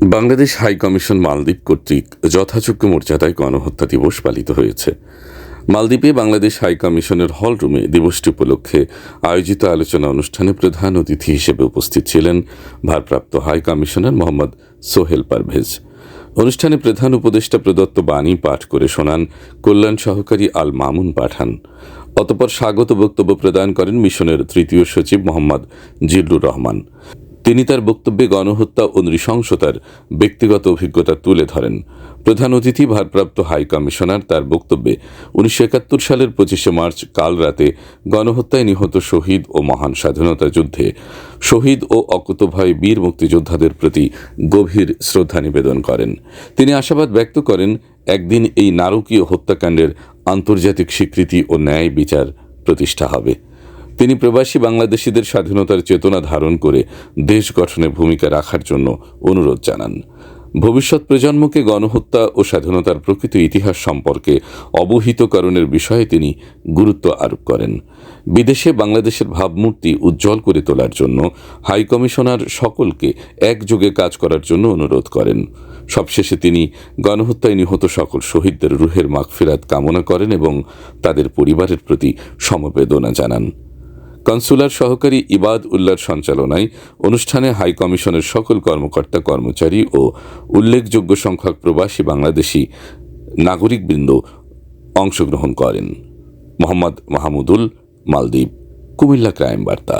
Bangladesh high commission মালদ্বীপ কর্তৃক যথাযোগ্য মর্যাদায় গণহত্যা দিবস পালিত হয়েছে। মালদ্বীপে বাংলাদেশ হাই কমিশনের হল রুমে দিবসটি উপলক্ষে আয়োজিত আলোচনা অনুষ্ঠানে প্রধান অতিথি হিসেবে উপস্থিত ছিলেন ভারপ্রাপ্ত হাই কমিশনার মোহাম্মদ সোহেল পারভেজ। অনুষ্ঠানে প্রধান উপদেষ্টা প্রদত্ত বাণী পাঠ করে শোনান কল্যাণ সহকারী আল মামুন পাঠান। অতপর স্বাগত বক্তব্য প্রদান করেন মিশনের তৃতীয় সচিব মোহাম্মদ জিল্লুর রহমান। তিনি তার বক্তব্যে গণহত্যা ও নৃশংসতার ব্যক্তিগত অভিজ্ঞতা তুলে ধরেন। প্রধান অতিথি ভারপ্রাপ্ত হাই কমিশনার তার বক্তব্যে উনিশশো একাত্তর সালের পঁচিশে মার্চ কাল রাতে গণহত্যায় নিহত শহীদ ও মহান স্বাধীনতা যুদ্ধে শহীদ ও অকুতভয় বীর মুক্তিযোদ্ধাদের প্রতি গভীর শ্রদ্ধা নিবেদন করেন। তিনি আশাবাদ ব্যক্ত করেন, একদিন এই নারকীয় হত্যাকাণ্ডের আন্তর্জাতিক স্বীকৃতি ও ন্যায় বিচার প্রতিষ্ঠা হবে। তিনি প্রবাসী বাংলাদেশিদের স্বাধীনতার চেতনা ধারণ করে দেশ গঠনে ভূমিকা রাখার জন্য অনুরোধ জানান। ভবিষ্যৎ প্রজন্মকে গণহত্যা ও স্বাধীনতার প্রকৃত ইতিহাস সম্পর্কে অবহিতকরণের বিষয়ে তিনি গুরুত্ব আরোপ করেন। বিদেশে বাংলাদেশের ভাবমূর্তি উজ্জ্বল করে তোলার জন্য হাই কমিশনার সকলকে একযোগে কাজ করার জন্য অনুরোধ করেন। সবশেষে তিনি গণহত্যায় নিহত সকল শহীদদের রুহের মাগফিরাত কামনা করেন এবং তাদের পরিবারের প্রতি সমবেদনা জানান। কনসুলার সহকারী ইবাদ উল্লার সঞ্চালনায় অনুষ্ঠানে হাই কমিশনের সকল কর্মকর্তা, কর্মচারী ও উল্লেখযোগ্য সংখ্যক প্রবাসী বাংলাদেশি নাগরিকবৃন্দ অংশগ্রহণ করেন। মোহাম্মদ মাহমুদুল মালদ্বীপ, কুমিল্লা ক্রাইম বার্তা।